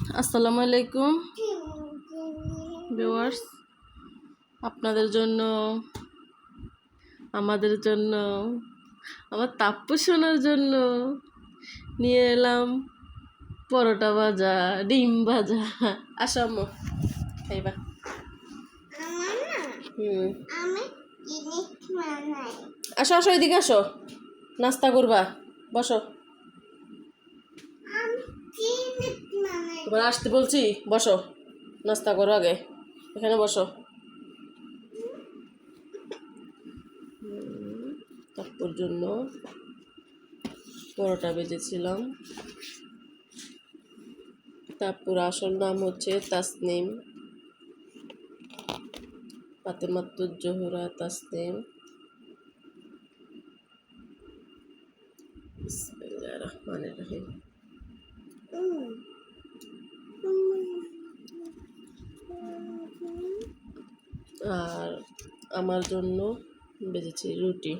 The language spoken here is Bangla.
আসসালামু আলাইকুম। ভিউয়ার্স, আপনাদের জন্য, আমাদের জন্য, আমার তাপ্পু শোনার জন্য নিয়ে এলাম পরোটা ভাজা, ডিম ভাজা। আসাম খাইবা। হুম। আসো আসো, এদিকে আসো। নাস্তা করবা। বসো। তোমার আসতে বলছি? বসো। নাস্তা করো আগে। এখানে বসো। তারপর জন্য পরোটা বেজেছিলাম। তারপর আসল নাম হচ্ছে তাসনিম। ফাতেমাতুর জোহরা তাসনিম। রহমানির রহিম। আর আমার জন্য বেজেছি রুটি।